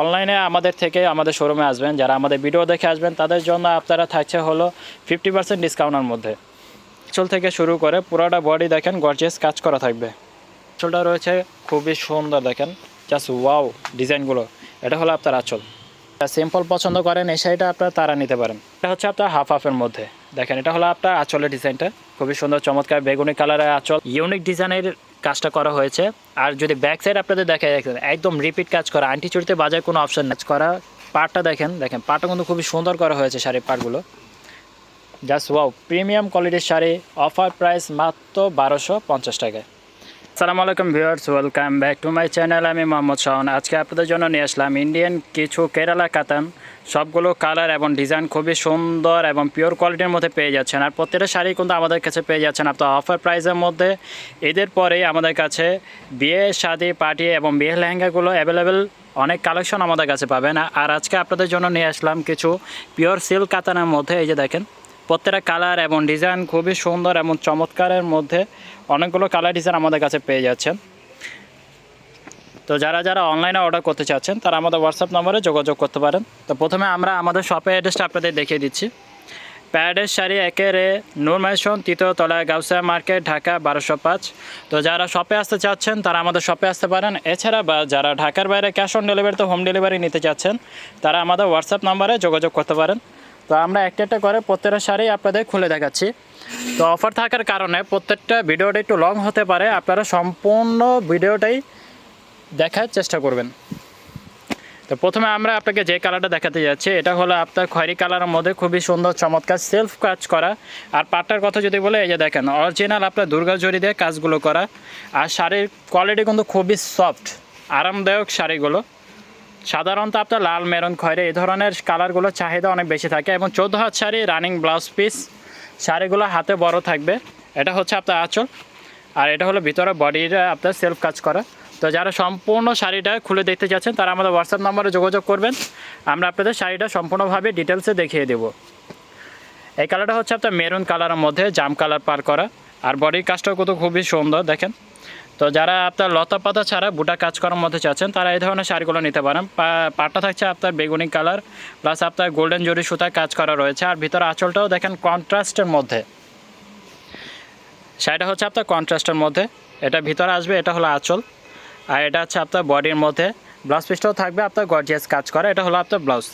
অনলাইনে আমাদের থেকে আমাদের শোরুমে আসবেন। যারা আমাদের ভিডিও দেখে আসবেন, তাদের জন্য আপনারা থাকছে হলো ফিফটি পার্সেন্ট ডিসকাউন্টের মধ্যে। চুল থেকে শুরু করে পুরোটা বডি দেখেন গর্জিয়াস কাজ করা থাকবে। আঁচলটা রয়েছে খুবই সুন্দর দেখেন। জাস্ট ওয়াও ডিজাইনগুলো এটা হলো আপনার আঁচল। সিম্পল পছন্দ করেন, এই শাড়িটা আপনার তারা নিতে পারেন। এটা হচ্ছে আপনার হাফ হাফের মধ্যে। দেখেন, এটা হলো আপনার আঁচলের ডিজাইনটা খুবই সুন্দর, চমৎকার, বেগুনি কালারের আঁচল। ইউনিক ডিজাইনের কাজটা করা হয়েছে। আর যদি ব্যাক সাইড আপনাদের দেখা দেখেন, একদম রিপিট কাজ করা আন্টি চুরিতে বাজার কোনো অপশন কাজ করা পার্টটা দেখেন দেখেন পার্টটা কিন্তু খুবই সুন্দর করা হয়েছে শাড়ির পার্টগুলো জাস্ট ওয়াও প্রিমিয়াম কোয়ালিটির শাড়ি অফার প্রাইস মাত্র বারোশো পঞ্চাশ টাকায়। আসসালামু আলাইকুম viewers, welcome back to my channel, আমি মোহাম্মদ শাহন আজকে আপনাদের জন্য নিয়ে আসলাম ইন্ডিয়ান কিছু কেরালা কাতান। সবগুলো কালার এবং ডিজাইন খুবই সুন্দর এবং পিওর কোয়ালিটির মধ্যে পেয়ে যাচ্ছেন। আর প্রত্যেকটা শাড়ি কিন্তু আমাদের কাছে পেয়ে যাচ্ছেন আপনার অফার প্রাইসের মধ্যে। এদের পরেই আমাদের কাছে বিয়ে, শাদি পার্টি এবং বিয়ে লেহেঙ্গাগুলো অ্যাভেলেবেল অনেক কালেকশন আমাদের কাছে পাবেন। আর আজকে আপনাদের জন্য নিয়ে আসলাম কিছু পিওর সিল্ক কাতানের মধ্যে, এই যে দেখেন। প্রত্যেকটা কালার এবং ডিজাইন খুবই সুন্দর এবং চমৎকারের মধ্যে অনেকগুলো কালার ডিজাইন আমাদের কাছে পেয়ে যাচ্ছেন তো যারা যারা অনলাইনে অর্ডার করতে চাচ্ছেন, তারা আমাদের হোয়াটসঅ্যাপ নম্বরে যোগাযোগ করতে পারেন। তো প্রথমে আমরা আমাদের শপের অ্যাড্রেসটা আপনাদের দেখিয়ে দিচ্ছি। প্যারাডাইস শাড়ি একেরে নূর মাইশন তৃতীয় তলায় গাউসিয়া মার্কেট, ঢাকা বারোশো পাঁচ। তো যারা শপে আসতে চাচ্ছেন, তারা আমাদের শপে আসতে পারেন। এছাড়া বা যারা ঢাকার বাইরে ক্যাশ অন ডেলিভারিতে হোম ডেলিভারি নিতে চাচ্ছেন, তারা আমাদের হোয়াটসঅ্যাপ নম্বরে যোগাযোগ করতে পারেন। তো আমরা একটা একটা করে প্রত্যেকটা শাড়ি আপনাদের খুলে দেখাচ্ছি। তো অফার থাকার কারণে প্রত্যেকটা ভিডিওটা একটু লং হতে পারে, আপনারা সম্পূর্ণ ভিডিওটাই দেখার চেষ্টা করবেন। তো প্রথমে আমরা আপনাকে যে কালারটা দেখাতে যাচ্ছি, এটা হলো আপনার খয়েরি কালারের মধ্যে খুবই সুন্দর, চমৎকার সেলফ কাজ করা। আর পাটটার কথা যদি বলে, এই যে দেখেন অরিজিনাল আপনার দুর্গা জড়ি দিয়ে কাজগুলো করা। আর শাড়ির কোয়ালিটি কিন্তু খুবই সফট আরামদায়ক শাড়িগুলো। সাধারণত আপনার লাল, মেরুন, খয়েরি এই ধরনের কালারগুলো চাহিদা অনেক বেশি থাকে এবং চোদ্দ হাত শাড়ি, রানিং ব্লাউজ পিস, শাড়িগুলো হাতে বড় থাকবে। এটা হচ্ছে আপনার আঁচল আর এটা হলো ভিতরে বডির আপনার সেলফ কাজ করা। তো যারা সম্পূর্ণ শাড়িটা খুলে দেখতে চাচ্ছেন তারা আমাদের হোয়াটসঅ্যাপ নম্বরে যোগাযোগ করবেন। আমরা আপনাদের শাড়িটা সম্পূর্ণভাবে ডিটেলসে দেখিয়ে দেব। এই কালারটা হচ্ছে আপনার মেরুন কালারের মধ্যে জাম কালার পার করা। আর বডির কাজটাও কিন্তু খুবই সুন্দর, দেখেন। তো যারা আপনার লতা পাতা ছাড়া বুটা কাজ করার মধ্যে চাচ্ছেন তারা এই ধরনের শাড়িগুলো নিতে পারেন। পাটটা থাকছে আপনার বেগুনি কালার প্লাস আপনার গোল্ডেন জরি সুতা কাজ করা রয়েছে। আর ভিতরে আঁচলটাও দেখেন কন্ট্রাস্টের মধ্যে। শাড়িটা হচ্ছে আপনার কন্ট্রাস্টের মধ্যে। এটা ভিতরে আসবে, এটা হলো আঁচল। আর এটা হচ্ছে আপনার বডির মধ্যে। ব্লাউজ পিসটাও থাকবে, আপনার গর্জিয়াস কাজ করা। এটা হলো আপনার ব্লাউজ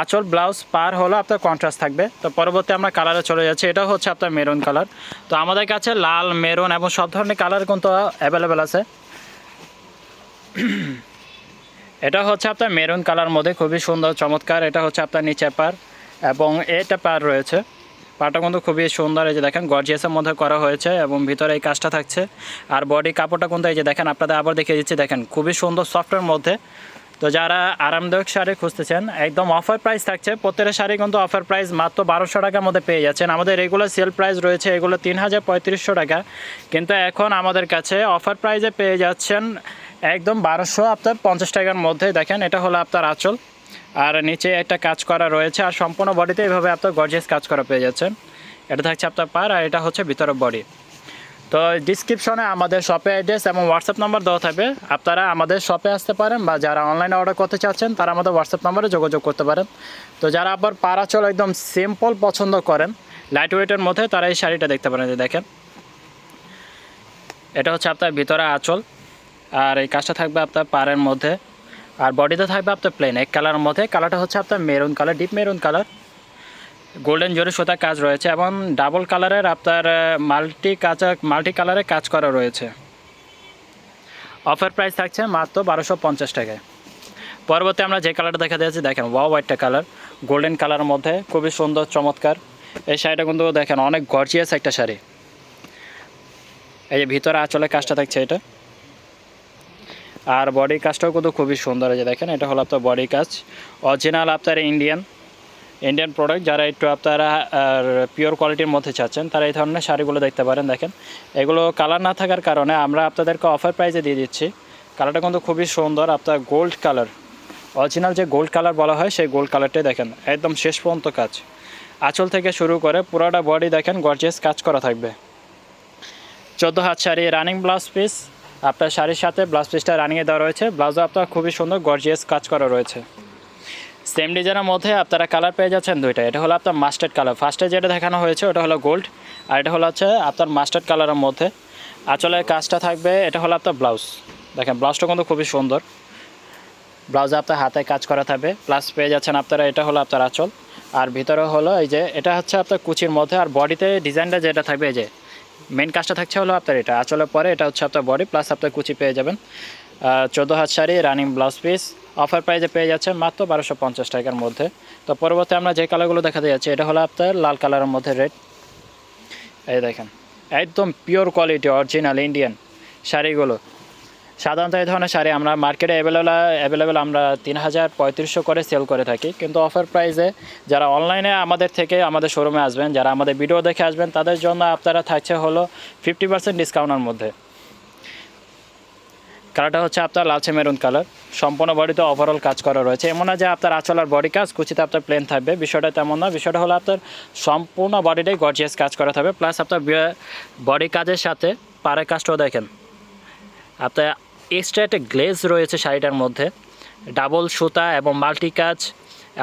আঁচল, ব্লাউজ, পার হলো আপনার কন্ট্রাস্ট থাকবে। তো পরবর্তী আমরা কালারে চলে যাচ্ছি এটাও হচ্ছে আপনার মেরুন কালার তো আমাদের কাছে লাল মেরুন এবং সব ধরনের কালার কিন্তু অ্যাভেলেবেল আছে। এটা হচ্ছে আপনার মেরুন কালার মধ্যে খুবই সুন্দর, চমৎকার। এটা হচ্ছে আপনার নিচের পার এবং এটা পার রয়েছে। পাটা কিন্তু খুবই সুন্দর, এই যে দেখেন গর্জিয়াসের মধ্যে করা হয়েছে এবং ভিতরে এই কাজটা থাকছে। আর বডি কাপড়টা কিন্তু এই যে দেখেন, আপনাদের আবার দেখিয়ে দিচ্ছি, দেখেন, খুবই সুন্দর সফটের মধ্যে। তো যারা আরামদায়ক শাড়ি খুঁজতেছেন, একদম অফার প্রাইস থাকছে। প্রত্যেকটা শাড়ি কিন্তু অফার প্রাইস মাত্র বারোশো টাকার মধ্যে পেয়ে যাচ্ছেন। আমাদের রেগুলার সেল প্রাইস রয়েছে এগুলো তিন হাজার পঁয়ত্রিশশো টাকা। কিন্তু এখন আমাদের কাছে অফার প্রাইসে পেয়ে যাচ্ছেন একদম বারোশো, আপনার পঞ্চাশ টাকার মধ্যে। দেখেন, এটা হলো আপনার আঁচল। আর নিচে একটা কাজ করা রয়েছে। আর সম্পূর্ণ বডিতে এইভাবে আপনার গর্জিয়াস কাজ করা পেয়ে যাচ্ছেন। এটা থাকছে আপনার পার আর এটা হচ্ছে ভিতরের বডি তো ডিসক্রিপশনে আমাদের শপে অ্যাড্রেস এবং হোয়াটসঅ্যাপ নাম্বার দেওয়া থাকবে। আপনারা আমাদের শপে আসতে পারেন বা যারা অনলাইনে অর্ডার করতে চাচ্ছেন, তারা আমাদের হোয়াটসঅ্যাপ নাম্বারে যোগাযোগ করতে পারেন। তো যারা আবার পারাচল একদম সিম্পল পছন্দ করেন লাইট ওয়েটের মধ্যে তারা এই শাড়িটা দেখতে পারেন যে দেখেন। এটা হচ্ছে আপনার ভিতরে আঁচল, আর এই কাজটা থাকবে আপনার পাড়ের মধ্যে। আর বডিতে থাকবে আপনার প্লেন এক কালারের মধ্যে। কালারটা হচ্ছে আপনার maroon colour deep maroon colour golden জরি সুতা কাজ রয়েছে এবং ডাবল কালারের আপনার মাল্টি কাঁচা মাল্টি কালারের কাজ করা রয়েছে। অফার প্রাইস থাকছে মাত্র বারোশো পঞ্চাশ টাকায়। পরবর্তী আমরা যে কালারটা দেখা দিয়েছি দেখেন, ওয়াও, হোয়াইটটা কালার, গোল্ডেন কালারের মধ্যে খুবই সুন্দর, চমৎকার। এই শাড়িটা কিন্তু দেখেন, অনেক গর্জিয়াস একটা শাড়ি। এই যে ভিতরে আঁচলে কাজটা থাকছে এটা। আর বডি কাজটাও কিন্তু খুবই সুন্দর, এই যে দেখেন, এটা হলো আপনার বডি কাজ। অরিজিনাল আপনার ইন্ডিয়ান ইন্ডিয়ান প্রোডাক্ট যারা একটু আপনারা পিওর কোয়ালিটির মধ্যে চাচ্ছেন, তারা এই ধরনের শাড়িগুলো দেখতে পারেন, দেখেন। এগুলো কালার না থাকার কারণে আমরা আপনাদেরকে অফার প্রাইসে দিয়ে দিচ্ছি। কালারটা কিন্তু খুবই সুন্দর, আপনার গোল্ড কালার অরিজিনাল যে গোল্ড কালার বলা হয়, সেই গোল্ড কালারটাই দেখেন, একদম শেষ পর্যন্ত কাজ। আঁচল থেকে শুরু করে পুরোটা বডি দেখেন গর্জেস কাজ করা থাকবে। চোদ্দ হাত শাড়ি রানিং ব্লাউজ পিস আপনার শাড়ির সাথে ব্লাউজ পিসটা রানিয়ে দেওয়া রয়েছে। ব্লাউজও আপনার খুবই সুন্দর গর্জিয়াস কাজ করা রয়েছে। সেম ডিজাইনের মধ্যে আপনারা কালার পেয়ে যাচ্ছেন দুইটা। এটা হলো আপনার মাস্টার্ড কালার ফার্স্টে যেটা দেখানো হয়েছে, ওটা হলো গোল্ড আর এটা হলো হচ্ছে আপনার মাস্টার্ড কালারের মধ্যে। আঁচলের কাজটা থাকবে, এটা হলো আপনার ব্লাউজ দেখেন ব্লাউজটা কিন্তু খুবই সুন্দর। ব্লাউজে আপনার হাতে কাজ করা থাকবে। প্লাস পেয়ে যাচ্ছেন আপনারা, এটা হলো আপনার আঁচল। আর ভিতরে হলো এই যে, এটা হচ্ছে আপনার কুচির মধ্যে। আর বডিতে ডিজাইনটা যেটা থাকবে, এই যে মেন কাজটা থাকছে হলো আপনার এটা। আঁচলের পরে এটা হচ্ছে আপনার বডি প্লাস আপনার কুচি পেয়ে যাবেন। চোদ্দ হাত sari running blouse piece offer প্রাইজে পেয়ে যাচ্ছেন মাত্র বারোশো পঞ্চাশ টাকার মধ্যে। তো পরবর্তী আমরা যে কালারগুলো দেখাতে যাচ্ছি, এটা হলো আপনার লাল কালারের মধ্যে রেড এই দেখেন, একদম পিওর কোয়ালিটি অরিজিনাল ইন্ডিয়ান শাড়িগুলো। সাধারণত এই ধরনের শাড়ি আমরা মার্কেটে অ্যাভেলেবেল অ্যাভেলেবেল আমরা তিন হাজার পঁয়ত্রিশশো করে সেল করে থাকি। কিন্তু অফার প্রাইসে যারা অনলাইনে আমাদের থেকে আমাদের শোরুমে আসবেন, যারা আমাদের ভিডিও দেখে আসবেন, তাদের জন্য আপনারা থাকছে হলো ফিফটি পার্সেন্ট ডিসকাউন্টের মধ্যে। কালারটা হচ্ছে আপনার লালচে মেরুন কালার। সম্পূর্ণ বডিতে ওভারঅল কাজ করা রয়েছে। এমন না যে আপনার আঁচল আর বডি কাজ, কুচিতে আপনার প্লেন থাকবে। বিষয়টা তেমন না। বিষয়টা হলো আপনার সম্পূর্ণ বডিটাই গর্জিয়াস কাজ করা থাকবে। প্লাস আপনার বডি কাজের সাথে পাড়ের কাজটাও দেখেন। আপনার এক্সট্রা একটা গ্লেজ রয়েছে শাড়িটার মধ্যে। ডাবল সুতা এবং মাল্টি কাজ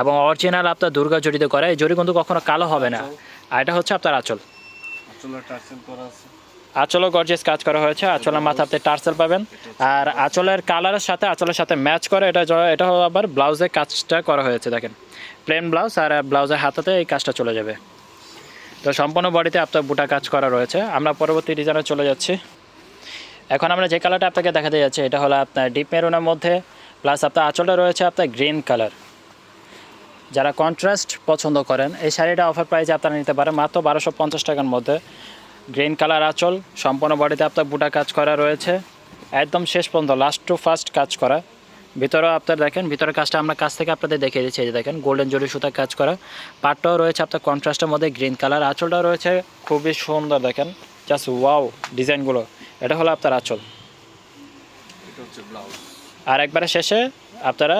এবং অরিজিনাল আপনার দুর্গা জড়িত করা। এই জড়ি কিন্তু কখনো কালো হবে না। আর এটা হচ্ছে আপনার আঁচল। করা আছে। আঁচলও গর্জেস কাজ করা হয়েছে। আঁচলের মাথা আপনি টার্সেল পাবেন। আর আঁচলের কালারের সাথে, আঁচলের সাথে ম্যাচ করে, এটা এটা আবার ব্লাউজের কাজটা করা হয়েছে, দেখেন। প্লেন ব্লাউজ আর ব্লাউজের হাতাতে এই কাজটা চলে যাবে। তো সম্পূর্ণ বডিতে আপনার বুটা কাজ করা রয়েছে। আমরা পরবর্তী ডিজাইনে চলে যাচ্ছি। এখন আমরা যে কালারটা আপনাকে দেখাতে যাচ্ছি, এটা হলো আপনার ডিপ মেরুনের মধ্যে। প্লাস আপনার আঁচলটা রয়েছে আপনার গ্রিন কালার যারা কন্ট্রাস্ট পছন্দ করেন, এই শাড়িটা অফার প্রাইসে আপনারা নিতে পারেন মাত্র বারোশো পঞ্চাশ টাকার মধ্যে। গ্রিন কালার আঁচল সম্পূর্ণ বডিতে আপনার বুটা কাজ করা রয়েছে। একদম শেষ পর্যন্ত লাস্ট টু ফার্স্ট কাজ করা। ভিতরেও আপনার দেখেন ভিতরের কাজটা আমরা কাছ থেকে আপনাদের দেখিয়ে দিচ্ছি এই যে দেখেন গোল্ডেন জরি সুতা কাজ করা। পাটটাও রয়েছে আপনার কন্ট্রাস্টের মধ্যে গ্রিন কালার। আঁচলটাও রয়েছে খুবই সুন্দর দেখেন। জাস্ট ওয়াও ডিজাইনগুলো। এটা হলো আপনার আঁচল। ব্লাউজ আর একবারে শেষে আপনারা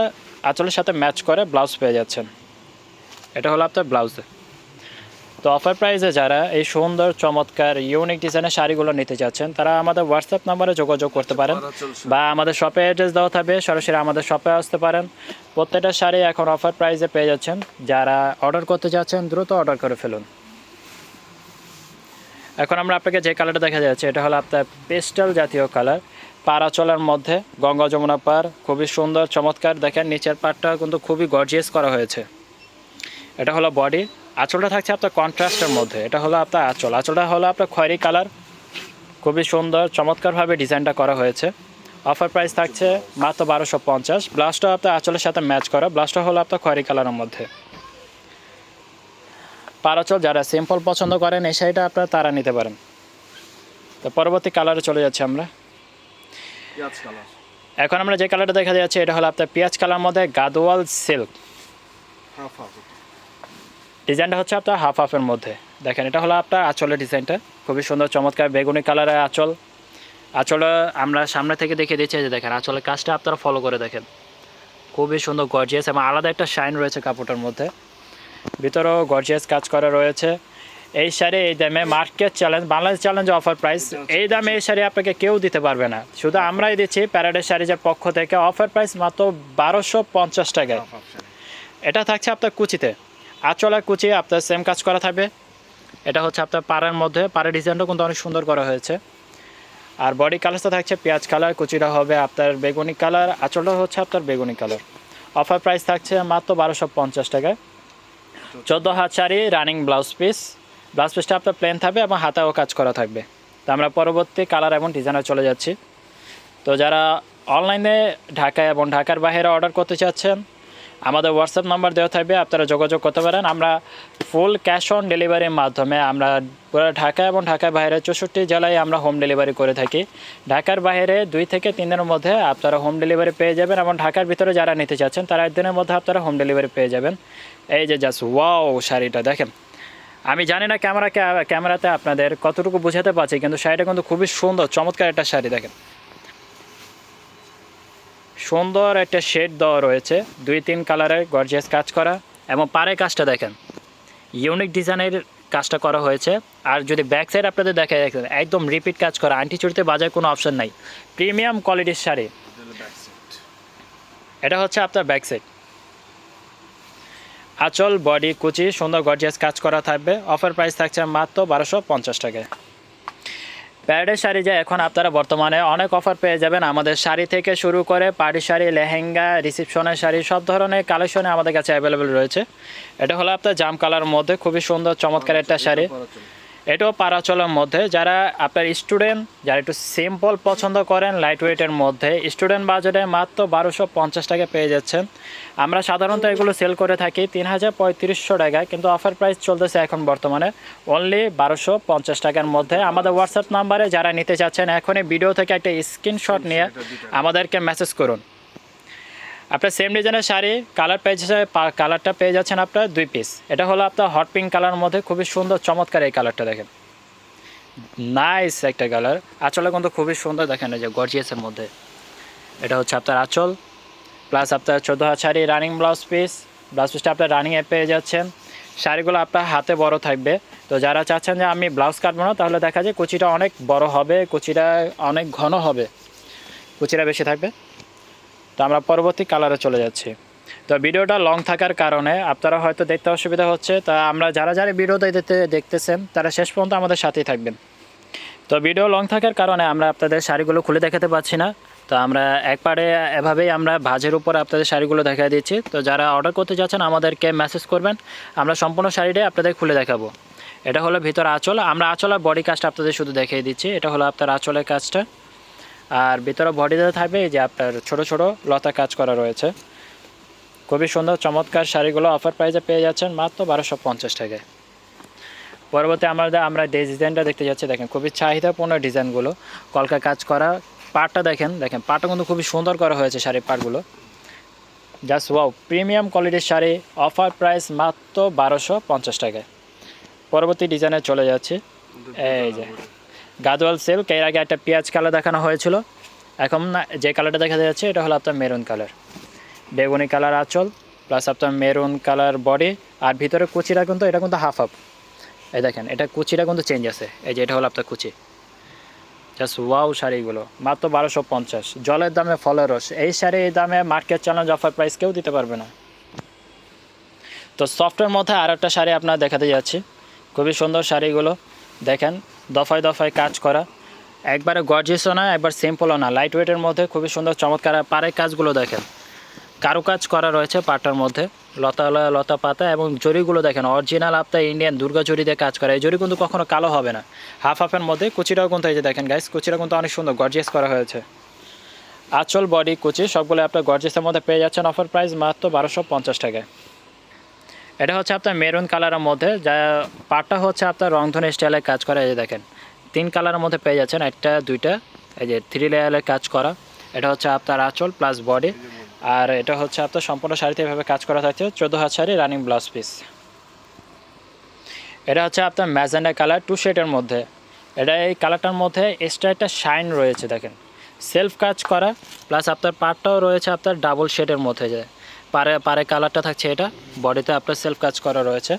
আঁচলের সাথে ম্যাচ করে ব্লাউজ পেয়ে যাচ্ছেন। এটা হলো আপনার ব্লাউজ তো অফার প্রাইসে যারা এই সুন্দর চমৎকার ইউনিক ডিজাইনের শাড়িগুলো নিতে চাচ্ছেন তারা আমাদের হোয়াটসঅ্যাপ নাম্বারে যোগাযোগ করতে পারেন বা আমাদের শপে অ্যাড্রেস দেওয়া থাকবে সরাসরি আমাদের শপে আসতে পারেন। প্রত্যেকটা শাড়ি এখন অফার প্রাইসে পেয়ে যাচ্ছেন। যারা অর্ডার করতে চাচ্ছেন দ্রুত অর্ডার করে ফেলুন। এখন আমরা আপনাকে যে কালারটা দেখা যাচ্ছে এটা হলো আপনার পেস্টাল জাতীয় কালার পারাচলের মধ্যে গঙ্গা যমুনা পার খুবই সুন্দর চমৎকার। দেখেন নিচের পাড়টা কিন্তু খুবই গর্জিয়াস করা হয়েছে। এটা হলো বডি আঁচলটা থাকছে আপনার কন্ট্রাস্টের মধ্যে। এটা হলো আপনার আঁচল। আঁচলটা হলো আপনার খয়েরি কালার। খুবই সুন্দর চমৎকারভাবে ডিজাইনটা করা হয়েছে। অফার প্রাইস থাকছে মাত্র বারোশো পঞ্চাশ। ব্লাউজটা আপনার আঁচলের সাথে ম্যাচ করা। ব্লাউজটা হলো আপনার খয়েরি কালারের মধ্যে। পারাচল যারা সিম্পল পছন্দ করেন এই শাড়িটা আপনারা তারা নিতে পারেন। তো পরবর্তী কালারে চলে যাচ্ছি আমরা। এখন আমরা যে কালারটা দেখা যাচ্ছে এটা হলো আপনার পেঁয়াজ কালার মধ্যে গাদোয়াল সিল্ক। ডিজাইনটা হচ্ছে আপনার হাফ হাফের মধ্যে। দেখেন এটা হলো আপনার আঁচলের ডিজাইনটা। খুবই সুন্দর চমৎকার বেগুনি কালারের আঁচল। আঁচলে আমরা সামনে থেকে দেখে দিচ্ছি যে দেখেন আঁচলের কাজটা আপনারা ফলো করে দেখেন। খুবই সুন্দর গর্জিয়াস এবং আলাদা একটা শাইন রয়েছে কাপড়টার মধ্যে। ভিতরেও গর্জিয়াস কাজ করা রয়েছে। এই শাড়ি এই দামে market challenge Bangladesh challenge offer price এই দামে এই শাড়ি আপনাকে কেউ দিতে পারবে না। শুধু আমরাই দিচ্ছি প্যারাডাইস শাড়িজের পক্ষ থেকে। অফার প্রাইস মাত্র বারোশো পঞ্চাশ টাকায়। এটা থাকছে আপনার কুচিতে। আঁচলা কুচি আপনার সেম কাজ করা থাকবে। এটা হচ্ছে আপনার পাড়ার মধ্যে, পাড়ের ডিজাইনটা কিন্তু অনেক সুন্দর করা হয়েছে। আর বডি কালারটা থাকছে পেঁয়াজ কালার কুচিটা হবে আপনার বেগুনি কালার আঁচলটা হচ্ছে আপনার বেগুনি কালার অফার প্রাইস থাকছে মাত্র বারোশো পঞ্চাশ টাকায়। চোদ্দ হাত sari running blouse piece blouse পিসটা আপনার প্লেন থাকবে এবং হাতাও কাজ করা থাকবে। তো আমরা পরবর্তী কালার এবং ডিজাইনে চলে যাচ্ছি। তো যারা অনলাইনে ঢাকায় এবং ঢাকার বাইরে অর্ডার করতে চাচ্ছেন আমাদের হোয়াটসঅ্যাপ নাম্বার দেওয়া থাকবে, আপনারা যোগাযোগ করতে পারেন। আমরা ফুল ক্যাশ অন ডেলিভারির মাধ্যমে আমরা পুরো ঢাকা এবং ঢাকার বাইরে চৌষট্টি জেলায় আমরা হোম ডেলিভারি করে থাকি। ঢাকার বাইরে দুই থেকে তিন দিনের মধ্যে আপনারা হোম ডেলিভারি পেয়ে যাবেন এবং ঢাকার ভিতরে যারা নিতে চাচ্ছেন, তারা একদিনের মধ্যে আপনারা হোম ডেলিভারি পেয়ে যাবেন। এই যে জাস্ট ওয়াও শাড়িটা, দেখেন। আমি জানি না ক্যামেরা ক্যামেরাতে আপনাদের কতটুকু বোঝাতে পারছি, কিন্তু শাড়িটা কিন্তু খুবই সুন্দর, চমৎকার একটা শাড়ি, দেখেন। সুন্দর একটা শেড দেওয়া রয়েছে। দুই তিন কালারের গর্জিয়াস কাজ করা এবং পারে কাজটা দেখেন, ইউনিক ডিজাইনের কাজটা করা হয়েছে। আর যদি ব্যাক সাইড আপনাদের দেখা যাচ্ছে একদম রিপিট কাজ করা আন্টি চুরিতে বাজার কোনো অপশন নাই। প্রিমিয়াম কোয়ালিটির শাড়ি। এটা হচ্ছে আপনার ব্যাক সাইড। আচল, বডি, কুচি, সুন্দর গর্জিয়াস কাজ করা থাকবে। অফার প্রাইস থাকছে মাত্র বারোশো পঞ্চাশ টাকায়। প্যারেডের শাড়ি যে এখন আপনারা বর্তমানে অনেক অফার পেয়ে যাবেন। আমাদের শাড়ি থেকে শুরু করে পার্টি শাড়ি, লেহেঙ্গা রিসেপশনের শাড়ি, সব ধরনের কালেকশনে আমাদের কাছে অ্যাভেলেবেল রয়েছে। এটা হলো আপনার জাম কালার মধ্যে, খুবই সুন্দর, চমৎকার একটা শাড়ি। এটাও পারাচলের মধ্যে। যারা আপনার স্টুডেন্ট যারা একটু সিম্পল পছন্দ করেন লাইট ওয়েটের মধ্যে স্টুডেন্ট বাজারে মাত্র বারোশো পঞ্চাশ টাকা পেয়ে যাচ্ছেন। আমরা সাধারণত এগুলো সেল করে থাকি তিন হাজার পঁয়ত্রিশশো টাকায় কিন্তু অফার প্রাইস চলতেছে এখন বর্তমানে অনলি বারোশো পঞ্চাশ টাকার মধ্যে। আমাদের হোয়াটসঅ্যাপ নাম্বারে যারা নিতে চাচ্ছেন, এখনই ভিডিও থেকে একটা স্ক্রিনশট নিয়ে আমাদেরকে মেসেজ করুন। আপনার সেম ডিজাইনের শাড়ি কালার পেয়ে কালারটা পেয়ে যাচ্ছেন আপনার দুই পিস এটা হলো আপনার হট পিঙ্ক কালার মধ্যে খুবই সুন্দর, চমৎকার এই কালারটা দেখেন। নাইস একটা কালার আঁচলে কিন্তু খুবই সুন্দর, দেখেন এই যে গর্জিয়াসের মধ্যে। এটা হচ্ছে আপনার আঁচল প্লাস আপনার চোদ্দ হাত sari running blouse piece blouse পিসটা আপনার রানিংয়ে পেয়ে যাচ্ছেন। শাড়িগুলো আপনার হাতে বড় থাকবে। তো যারা চাচ্ছেন যে আমি ব্লাউজ কাটবো না, তাহলে দেখা যায় কুচিটা অনেক বড় হবে, কুচিটা অনেক ঘন হবে। কুচিটা বেশি থাকবে। তো আমরা পরবর্তী কালারে চলে যাচ্ছি। তো ভিডিওটা লং থাকার কারণে আপনারা হয়তো দেখতে অসুবিধা হচ্ছে, তা আমরা যারা যারা ভিডিওটা দেখতে, দেখতেছেন, তারা শেষ পর্যন্ত আমাদের সাথেই থাকবেন। তো ভিডিও লং থাকার কারণে আমরা আপনাদের শাড়িগুলো খুলে দেখাতে পাচ্ছি না, তো আমরা একবারে এভাবেই আমরা ভাজের উপর আপনাদের শাড়িগুলো দেখা দিচ্ছি। তো যারা অর্ডার করতে যাচ্ছেন, আমাদেরকে মেসেজ করবেন, আমরা সম্পূর্ণ শাড়িটাই আপনাদের খুলে দেখাবো। এটা হলো ভিতর আঁচল, আমরা আঁচল আর বডি কাজটা আপনাদের শুধু দেখিয়ে দিচ্ছি, এটা হলো আপনার আঁচলের কাজটা আর ভিতরে বডিতে থাকবে এই যে আপনার ছোট ছোট লতা কাজ করা রয়েছে। খুবই সুন্দর চমৎকার শাড়িগুলো অফার প্রাইসে পেয়ে যাচ্ছেন মাত্র বারোশো পঞ্চাশ টাকায়। পরবর্তী আমরা আমরা যে ডিজাইনটা দেখতে যাচ্ছি দেখেন খুবই চাহিদাপূর্ণ ডিজাইনগুলো কলকা কাজ করা পাটটা দেখেন দেখেন পাটটা কিন্তু খুবই সুন্দর করা হয়েছে শাড়ির পাটগুলো। জাস্ট ওয়াও প্রিমিয়াম কোয়ালিটির শাড়ি অফার প্রাইস মাত্র বারোশো পঞ্চাশ টাকায়। পরবর্তী ডিজাইনে চলে যাচ্ছি। এই যে। গাদওয়াল সিল্ক এর আগে একটা পেঁয়াজ কালার দেখানো হয়েছিল। এখন যে কালারটা দেখা যাচ্ছে, এটা হলো আপনার মেরুন কালার। বেগুনি কালার আঁচল প্লাস আপনার মেরুন কালার বডি আর ভিতরে কুচিটা কিন্তু, এটা কিন্তু হাফ হাফ এই দেখেন, এটা কুচিটা কিন্তু চেঞ্জ আছে। এই যে এটা হলো আপনার কুচি। জাস্ট ওয়াও শাড়িগুলো মাত্র বারোশো পঞ্চাশ। জলের দামে ফলের রস। এই শাড়ি দামে মার্কেট চ্যালেঞ্জ অফার প্রাইস কেউ দিতে পারবে না। তো সফটের মধ্যে আর একটা শাড়ি আপনার দেখাতে যাচ্ছি। খুবই সুন্দর শাড়িগুলো দেখেন দফায় দফায় কাজ করা। একবারে গর্জেসও না, একবার সিম্পলও না। লাইট ওয়েটের মধ্যে খুবই সুন্দর, চমৎকার, পাড়ের কাজগুলো দেখেন। কারুকাজ করা রয়েছে পাটার মধ্যে, লতা লতা পাতা এবং জরিগুলো দেখেন অরিজিনাল আপনার ইন্ডিয়ান দুর্গা জরি দিয়ে কাজ করা। এই জরি কিন্তু কখনো কালো হবে না। হাফ হাফের মধ্যে কুচিটাও কিন্তু এই যে দেখেন গাইস কুচিটা কিন্তু অনেক সুন্দর গর্জিয়াস করা হয়েছে। আচল বডি কুচি, সবগুলো আপনার গর্জেসের মধ্যে পেয়ে যাচ্ছেন অফার প্রাইস মাত্র বারোশো পঞ্চাশ টাকায়। এটা হচ্ছে আপনার মেরুন কালারের মধ্যে, যা পাটটা হচ্ছে আপনার রংধনু স্টাইলে কাজ করা, এই যে দেখেন। তিন কালারের মধ্যে পেয়ে যাচ্ছেন একটা, দুইটা, এই যে থ্রি লেয়ারের কাজ করা। এটা হচ্ছে আপনার আঁচল প্লাস বডি আর এটা হচ্ছে আপনার সম্পূর্ণ শাড়িতে এভাবে কাজ করা থাকছে, চোদ্দ হাত শাড়ি রানিং ব্লাউজ পিস এটা হচ্ছে আপনার ম্যাজেন্ডা কালার টু শেডের মধ্যে। এটা এই কালারটার মধ্যে এক্সট্রা একটা শাইন রয়েছে, দেখেন। সেলফ কাজ করা প্লাস আপনার পার্টটাও রয়েছে আপনার ডাবল শেডের মধ্যে যে। পারে পারে কালারটা থাকছে এটা। বডিতে আপনার সেলফ কাজ করা রয়েছে।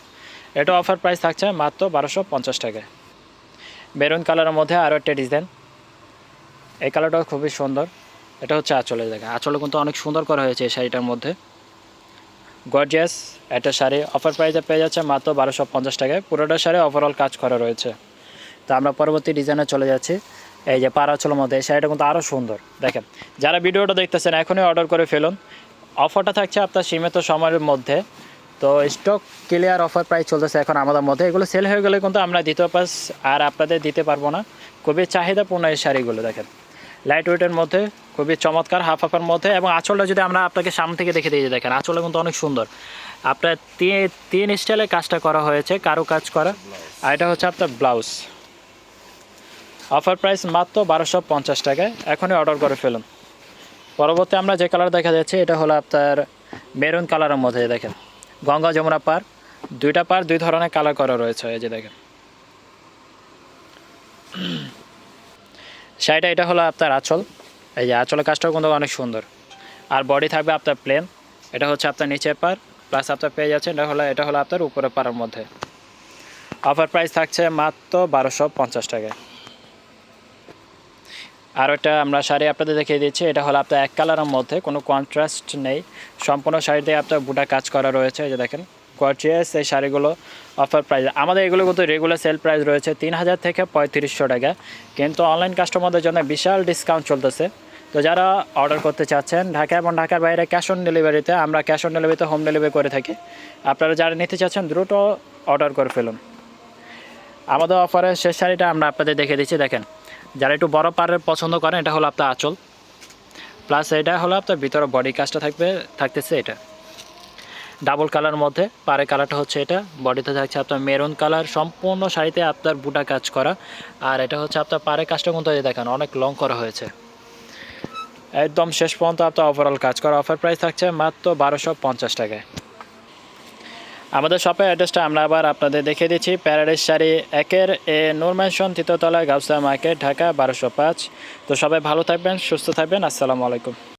এটা অফার প্রাইস থাকছে মাত্র বারোশো পঞ্চাশ টাকায়। মেরুন কালারের মধ্যে আরও একটা ডিজাইন এই কালারটাও খুবই সুন্দর। এটা হচ্ছে আঁচলের জায়গা। আঁচলে কিন্তু অনেক সুন্দর করা হয়েছে এই শাড়িটার মধ্যে। গর্জিয়াস একটা শাড়ি। অফার প্রাইসে পেয়ে যাচ্ছে মাত্র বারোশো পঞ্চাশ টাকায়। পুরোটা শাড়ি ওভারঅল কাজ করা রয়েছে। তো আমরা পরবর্তী ডিজাইনে চলে যাচ্ছি। এই যে পাড়া আঁচলের মধ্যে, এই শাড়িটা কিন্তু আরও সুন্দর। দেখেন, যারা ভিডিওটা দেখতেছেন, এখনই অর্ডার করে ফেলুন। অফারটা থাকছে আপনার সীমিত সময়ের মধ্যে। তো স্টক ক্লিয়ার অফার প্রাইস চলতেছে এখন আমাদের মধ্যে। এগুলো সেল হয়ে গেলে কিন্তু আমরা দ্বিতীয় পাস আর আপনাদের দিতে পারব না। খুবই চাহিদাপূর্ণ এই শাড়িগুলো দেখেন। লাইট ওয়েটের মধ্যে, খুবই চমৎকার হাফ হাফের মধ্যে এবং আঁচলটা যদি আমরা আপনাকে সামনে থেকে দেখে দিয়ে দেখেন, আঁচলটা কিন্তু অনেক সুন্দর। আপনার তিন তিন স্টাইলে কাজটা করা হয়েছে কারও কাজ করা। আর এটা হচ্ছে আপনার ব্লাউজ অফার প্রাইস মাত্র বারোশো পঞ্চাশ টাকায়। এখনই অর্ডার করে ফেলুন। পরবর্তী আমরা যে কালার দেখা যাচ্ছে, এটা হলো আপনার মেরুন কালারের মধ্যে, দেখেন। গঙ্গা যমুনা পার, দুইটা পার, দুই ধরনের কালার করা রয়েছে, এই যে দেখেন। শাড়িটা, এটা হলো আপনার আঁচল। এই যে আঁচলের কাজটাও কিন্তু অনেক সুন্দর। আর বডি থাকবে আপনার প্লেন এটা হচ্ছে আপনার নিচের পার প্লাস আপনার পেয়ে যাচ্ছে এটা হলো এটা হলো আপনার উপরের পাড়ের মধ্যে। অফার প্রাইস থাকছে মাত্র বারোশো পঞ্চাশ টাকায়। আর একটা আমরা শাড়ি আপনাদের দেখিয়ে দিচ্ছি, এটা হলো আপনার এক কালারের মধ্যে, কোনো কন্ট্রাস্ট নেই। সম্পূর্ণ শাড়িতে আপনার বুটা কাজ করা রয়েছে, এই যে দেখেন। গর্জিয়াস এই শাড়িগুলো অফার প্রাইস আমাদের এগুলো কিন্তু রেগুলার সেল প্রাইস রয়েছে তিন হাজার থেকে পঁয়ত্রিশশো টাকা। কিন্তু অনলাইন কাস্টমারদের জন্য বিশাল ডিসকাউন্ট চলতেছে। তো যারা অর্ডার করতে চাচ্ছেন, ঢাকা এবং ঢাকার বাইরে ক্যাশ অন ডেলিভারিতে আমরা ক্যাশ অন ডেলিভারিতে হোম ডেলিভারি করে থাকি। আপনারা যারা নিতে চাচ্ছেন, দ্রুত অর্ডার করে ফেলুন। আমাদের অফারের শেষ শাড়িটা আমরা আপনাদের দেখে দিচ্ছি, দেখেন। যারা একটু বড় পাড়ের পছন্দ করেন, এটা হলো আপনার আঁচল। প্লাস এটা হলো আপনার ভিতরে বডি কাজটা থাকবে, থাকতেছে এটা। ডাবল কালার মধ্যে পারে কালারটা হচ্ছে এটা। বডিতে থাকছে আপনার মেরুন কালার সম্পূর্ণ শাড়িতে আপনার বুটা কাজ করা। আর এটা হচ্ছে আপনার পারে কাজটা কিন্তু দেখেন, অনেক লং করা হয়েছে। একদম শেষ পর্যন্ত আপনার ওভারঅল কাজ করা। অফার প্রাইস থাকছে মাত্র বারোশো পঞ্চাশ টাকায়। আমাদের শপের অ্যাড্রেসটা আমরা আবার আপনাদের দেখিয়ে দিচ্ছি। প্যারাডাইস শাড়ি একের এ নূর ম্যানশন গাউসা মার্কেট ঢাকা বারোশো পাঁচ। তো সবাই ভালো থাকবেন, সুস্থ থাকবেন। আসসালামু আলাইকুম।